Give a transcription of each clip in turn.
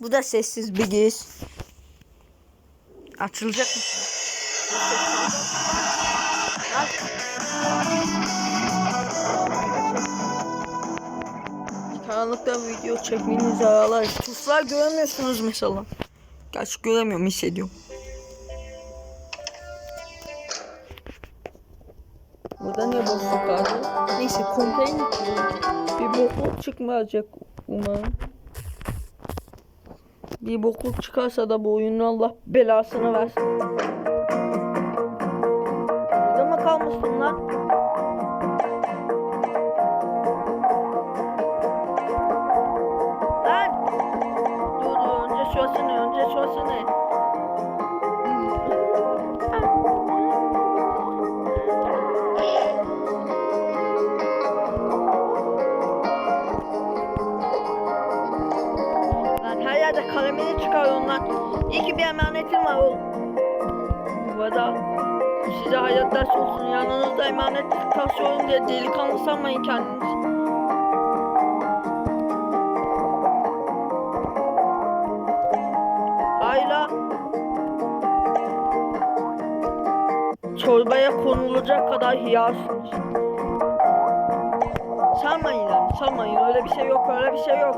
Bu da sessiz bir giriş. Açılacak mı? Karanlıkta video çekmenizi ağlar. Tuşlar göremiyorsunuz mesela. Gerçi göremiyorum hissediyorum. Burada ne boşluk vardı? Neyse konteyner bir bokluk çıkmayacak umarım. Bir bokluk çıkarsa da bu oyunun Allah belasını versin. Burada mı kalmışsın lan? Yerde kalemini çıkarıyorum lan. İyi ki bir emanetim var oğlum. Bu size hayat ders olsun. Yanınızda emanet taşıyorum diye delikanlı sanmayın kendinizi. Hayla. Çorbaya konulacak kadar hiyarsınız. Sanmayın lan, sanmayın. Öyle bir şey yok, öyle bir şey yok.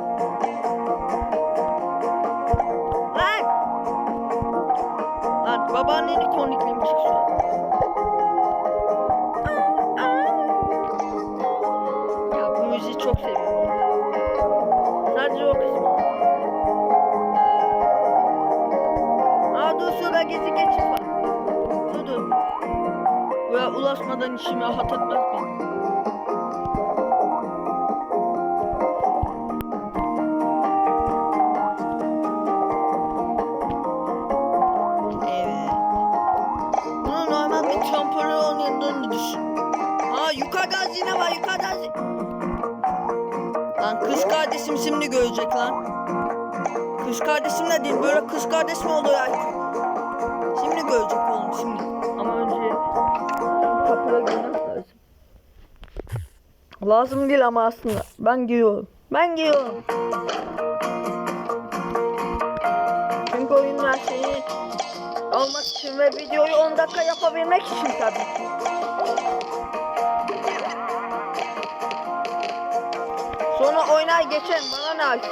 Babaanneni konikliyim çıksın. Ya bu müziği çok seviyorum. Sadece o kısmı. Aa dur şurada gezi geçit var. Dur dur. Buraya ulaşmadan rahat etmez şimdi görecek lan. Kız kardeşim de değil böyle kız kardeş mi olur ya? Şimdi görecek oğlum şimdi. Ama önce kapıya girmek lazım. Lazım değil ama aslında. Ben giriyorum. Ben giriyorum. Çünkü oyunun her şeyi almak için ve videoyu 10 dakika yapabilmek için tabii. Oynar geçerim bana ne ait?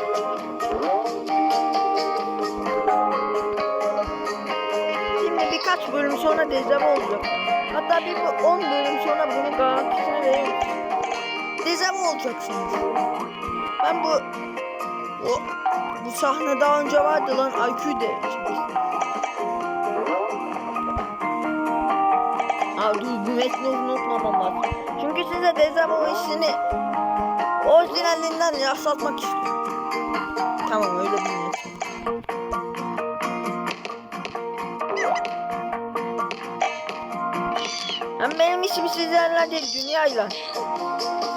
Şimdi birkaç bölüm sonra dezem olacak. Hatta bir bu 10 bölüm sonra bunun garantisini veriyorum. Dezem olacaksınız. Ben bu bu, bu sahne daha önce vardı lan IQ de. Aa dur bu metni unutmamam lazım. Çünkü size o işini orijinalinden yaşatmak istiyorum. Tamam öyle bir niyetim. Hem benim işim sizlerle değil dünyayla.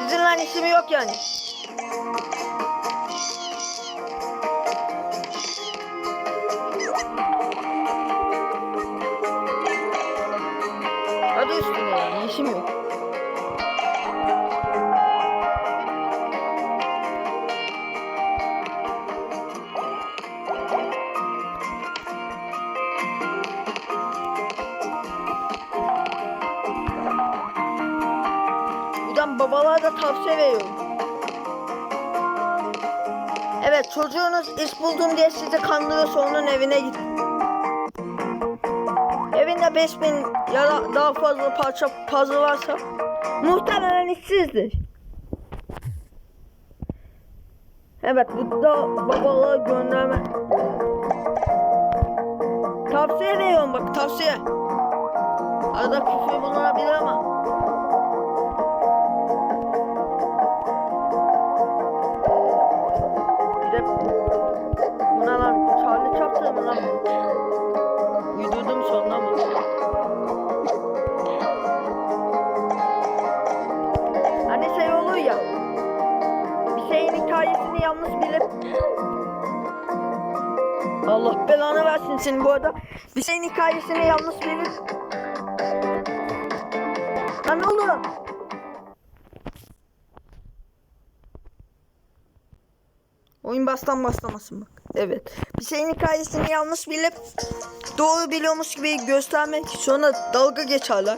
Sizinle işim yok yani. Babalara da tavsiye veriyorum. Evet çocuğunuz iş buldum diye sizi kandırıyorsa onun evine gidin. Evinde 5000 ya da daha fazla parça puzzle varsa muhtemelen işsizdir. Evet bu da babalara gönderme. Tavsiye veriyorum bak tavsiye. Arada küfür bulunabilir ama. Belanı versin senin bu arada. Bir şeyin hikayesini yanlış bilip Lan ne oldu? Oyun bastan başlamasın bak. Evet. Bir şeyin hikayesini yanlış bilip doğru biliyormuş gibi göstermek sonra dalga geçerler.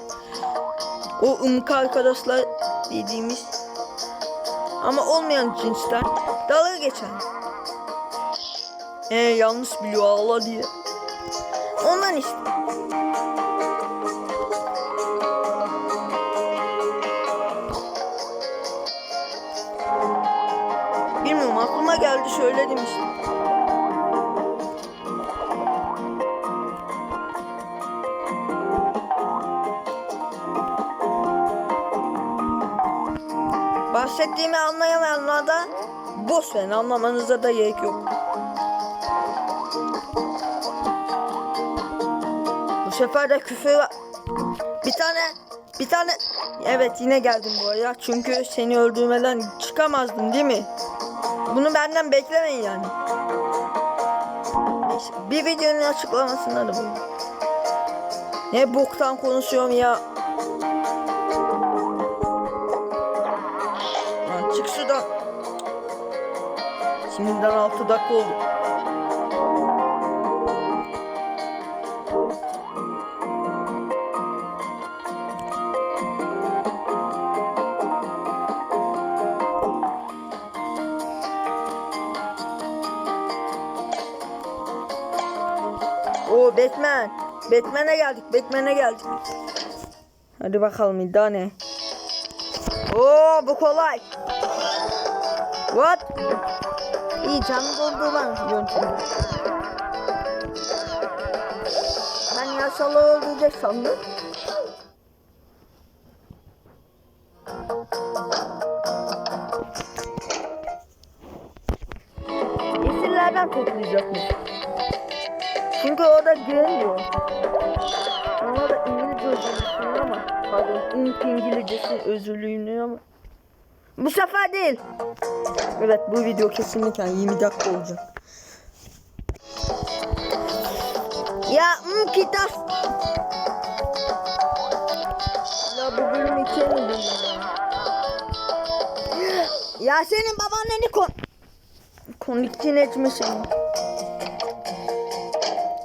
O ımka arkadaşlar dediğimiz ama olmayan cinsten dalga geçer. Ee yanlış biliyor Allah diye. Ondan işte. Bilmiyorum aklıma geldi söyledim işte. Bahsettiğimi anlayamayanlar da boş verin anlamanıza da gerek yok. Sefer de küfür bir tane bir tane evet yine geldim buraya çünkü seni öldürmeden çıkamazdım değil mi? Bunu benden beklemeyin yani. Neyse, bir videonun açıklamasında da bu. Ne boktan konuşuyorum ya. Lan çık şuradan. Şimdiden 6 dakika oldu. Batman. Batman'e geldik. Batman'e geldik. Hadi bakalım iddia ne? Oo bu kolay. What? İyi canım doldu ben yöntemi. Ben yaşalı öldürecek sandım. Değil. Evet bu video kesinlikle 20 dakika olacak. Ya hmm. Ya bu bölüm ikiye mi bölüm ya? Senin babaanneni kon... Konukçin etmesin.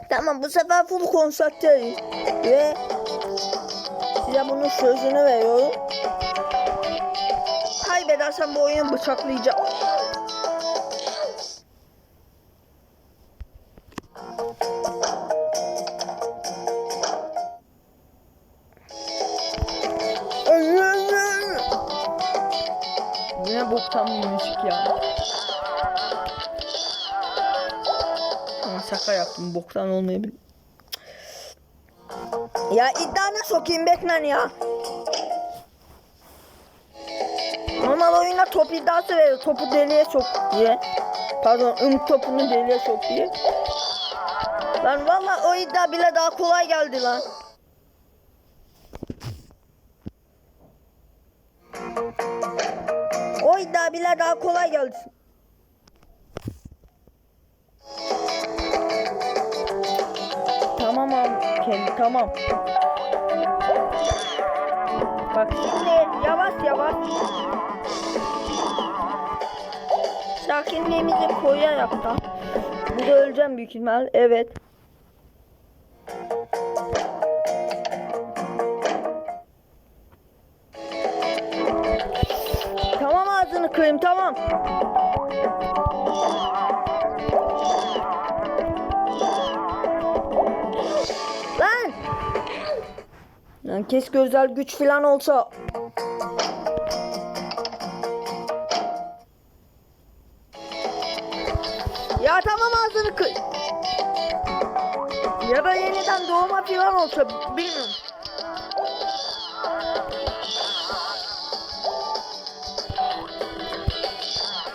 Tamam bu sefer full konsantreyim. Ve size bunun sözünü veriyorum. Kaybedersem bu oyunu bıçaklayacağım. Yine boktan bir müzik ya. Ama şaka yaptım. Boktan olmayabilir. Ya iddiana sokayım Batman ya. Oyunda top iddiası veriyor. Topu deliğe sok diye. Pardon ım topunu deliğe sok diye. Lan valla o iddia bile daha kolay geldi lan. O iddia bile daha kolay geldi. Tamam abi kendi tamam. Bak şimdi yavaş yavaş. Sakinliğimizi koyarak da. Burada öleceğim büyük ihtimal. Evet. Tamam ağzını kırayım tamam. Lan! Lan keşke özel güç falan olsa. Ya tamam ağzını kır. Ya da yeniden doğma falan olsa bilmiyorum.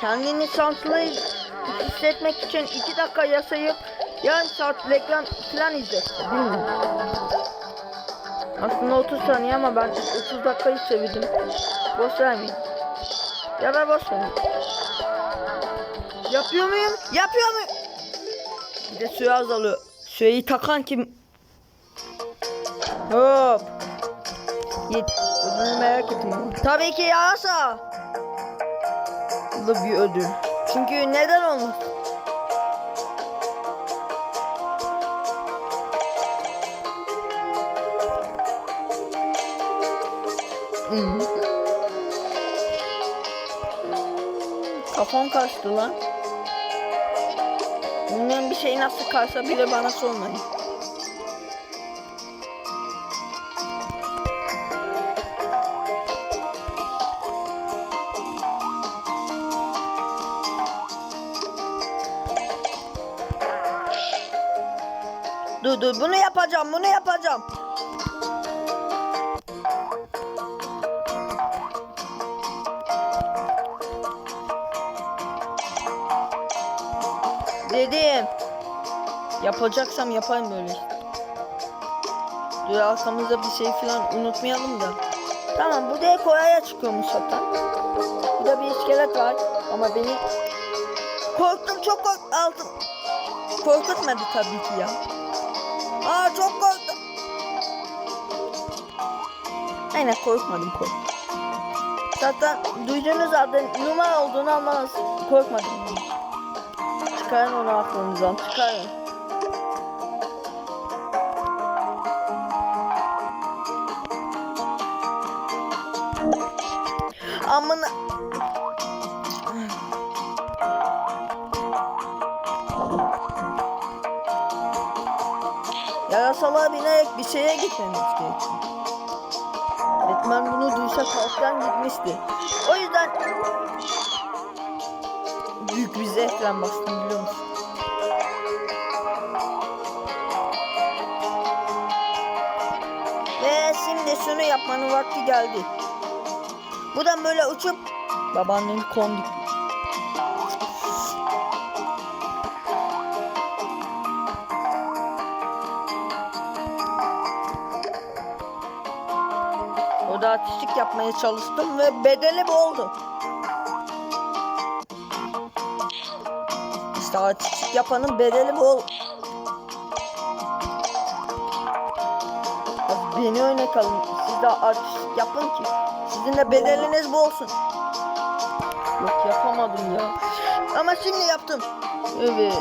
Kendini şanslı hissetmek için iki dakika yasayıp yarım saat reklam falan izle. Bilmiyorum. Aslında 30 saniye ama ben 30 dakikayı sevdim. Boş vermeyin. Ya da boş verin. Yapıyor muyum? Yapıyor muyum? Bir de süre azalıyor. Süreyi takan kim? Hop. Git. Ödülünü merak ettim. Tabii ki yarasa. Bu da bir ödül. Çünkü neden olmaz? Kafam kaçtı lan. Bilmiyorum bir şey nasıl karsa bile bana sormayın. Dur dur bunu yapacağım bunu yapacağım. Dedim. Yapacaksam yaparım böyle. Dur arkamızda bir şey falan unutmayalım da. Tamam bu da Kore'ye çıkıyormuş zaten. Burada bir iskelet var ama beni korktum çok kork aldım. Korkutmadı tabii ki ya. Aa çok korktum. Aynen korkmadım kork. Zaten duyduğunuz halde numara olduğunu anlamaz. Korkmadım. Çıkarın onu aklınızdan çıkarın. Amına Yarasalığa binerek bir şeye gitmemiz gerekiyor. Batman bunu duysa kalktan gitmişti. O yüzden büyük bir zevkle bastım biliyor musun? Ve şimdi şunu yapmanın vakti geldi. Buradan böyle uçup babaannenin kondik. Orada ateşlik yapmaya çalıştım ve bedeli oldu. Ateşlik yapanın bedeli. Abi beni örnek alın. Siz de artistlik yapın ki sizin de bedeliniz bu olsun. Yok yapamadım ya. Ama şimdi yaptım. Evet.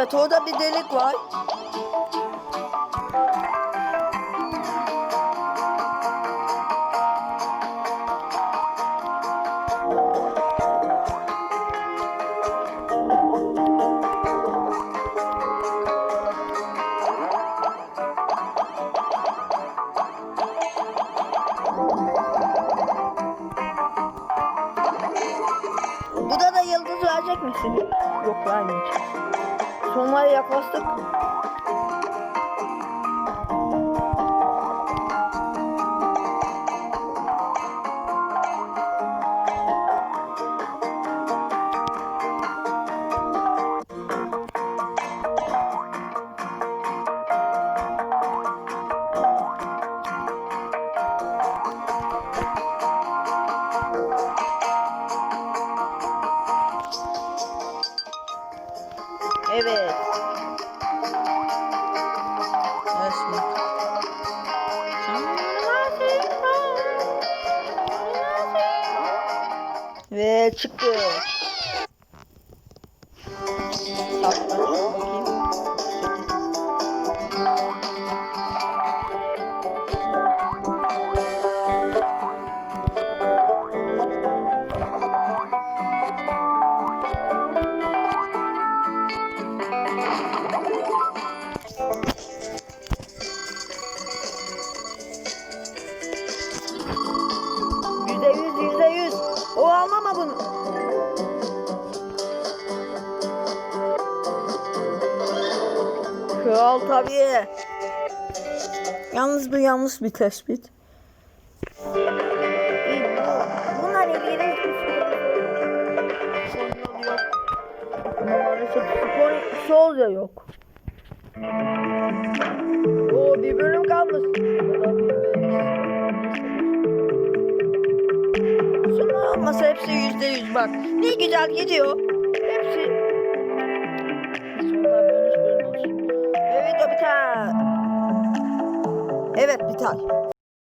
Evet orada bir delik var. Burada da yıldız verecek misin? Yok vermeyeceğim. Sonlara yaklaştık. Evet. Henüz duyanmış bir tespit. Ee, bunlar ilgili Maalesef spor sol da yok. O bir bölüm kalmış. Şunlar olmasa hepsi yüzde yüz bak. Ne güzel gidiyor. Helal.